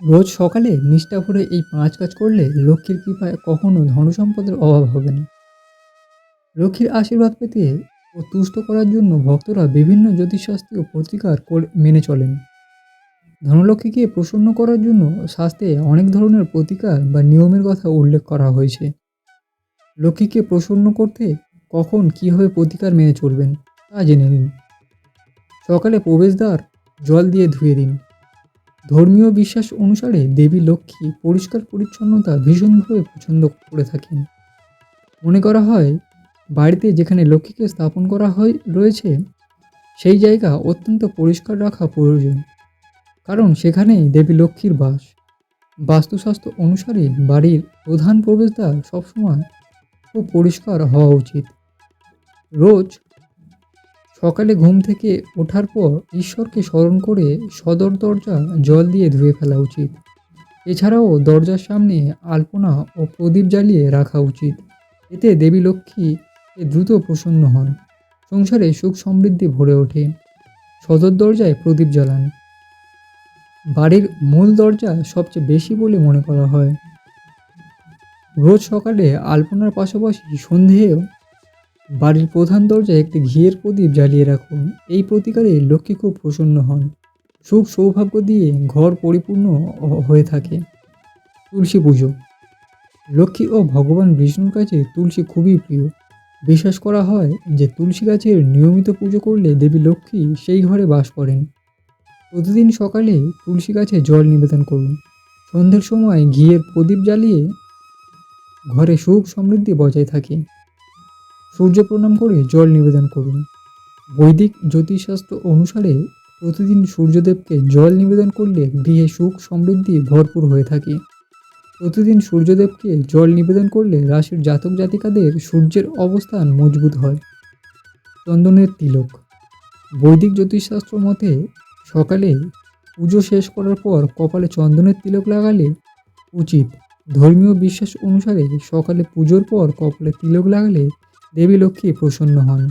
রোজ সকালে নিষ্ঠা ভরে এই পাঁচ কাজ করলে লক্ষ্মীর কৃপায় কখনো ধনসম্পদের অভাব হবে না। লক্ষ্মীর আশীর্বাদ পেতে ও তুষ্ট করার জন্য ভক্তরা বিভিন্ন জ্যোতিষশাস্ত্রীয় প্রতিকার করে মেনে চলেন। ধনলক্ষ্মীকে প্রসন্ন করার জন্য শাস্ত্রে অনেক ধরনের প্রতিকার বা নিয়মের কথা উল্লেখ করা হয়েছে। লক্ষ্মীকে প্রসন্ন করতে কখন কীভাবে প্রতিকার মেনে চলবেন তা জেনে নিন। সকালে প্রবেশদ্বার, জল দিয়ে ধুয়ে দিন। ধর্মীয় বিশ্বাস অনুসারে দেবী লক্ষ্মী পরিষ্কার পরিচ্ছন্নতা ভীষণভাবে পছন্দ করে থাকেন। মনে করা হয়, বাড়িতে যেখানে লক্ষ্মীকে স্থাপন করা হয়, রয়েছে, সেই জায়গা অত্যন্ত পরিষ্কার রাখা প্রয়োজন। কারণ সেখানেই দেবী লক্ষ্মীর বাস। বাস্তুশাস্ত্র অনুসারে বাড়ির প্রধান প্রবেশদ্বার সবসময় খুব পরিষ্কার হওয়া উচিত। রোজ সকালে ঘুম থেকে ওঠার পর ঈশ্বরকে স্মরণ করে সদর দরজা জল দিয়ে ধুয়ে ফেলা উচিত। এছাড়াও দরজার সামনে আলপনা ও প্রদীপ জ্বালিয়ে রাখা উচিত। এতে দেবী লক্ষ্মী দ্রুত প্রসন্ন হন, সংসারে সুখ সমৃদ্ধি ভরে ওঠে। সদর দরজায় প্রদীপ জ্বালান। বাড়ির মূল দরজা সবচেয়ে বেশি বলে মনে করা হয়। রোজ সকালে আলপনার পাশাপাশি সন্ধেও বাড়ির প্রধান দরজায় একটি ঘিয়ের প্রদীপ জ্বালিয়ে রাখুন। এই প্রতিকারে লক্ষ্মী খুব প্রসন্ন হন। সুখ সৌভাগ্য দিয়ে ঘর পরিপূর্ণ হয়ে থাকে। তুলসী পুজো। লক্ষ্মী ও ভগবান বিষ্ণুর কাছে তুলসী খুবই প্রিয়। বিশ্বাস করা হয় যে তুলসী গাছের নিয়মিত পুজো করলে দেবী লক্ষ্মী সেই ঘরে বাস করেন। প্রতিদিন সকালে তুলসী গাছে জল নিবেদন করুন। সন্ধ্যের সময় ঘিয়ের প্রদীপ জ্বালিয়ে ঘরে সুখ সমৃদ্ধি বজায় থাকে। সূর্য প্রণাম করে জল নিবেদন করুন। বৈদিক জ্যোতিষশাস্ত্র অনুসারে প্রতিদিন সূর্যদেবকে জল নিবেদন করলে গৃহে সুখ সমৃদ্ধি ভরপুর হয়ে থাকে। প্রতিদিন সূর্যদেবকে জল নিবেদন করলে রাশির জাতক জাতিকাদের সূর্যের অবস্থান মজবুত হয়। চন্দনের তিলক। বৈদিক জ্যোতিষশাস্ত্র মতে, সকালে পুজো শেষ করার পর কপালে চন্দনের তিলক লাগালে উচিত। ধর্মীয় বিশ্বাস অনুসারে সকালে পুজোর পর কপালে তিলক লাগালে দেবী লক্ষ্মী প্রসন্ন হন।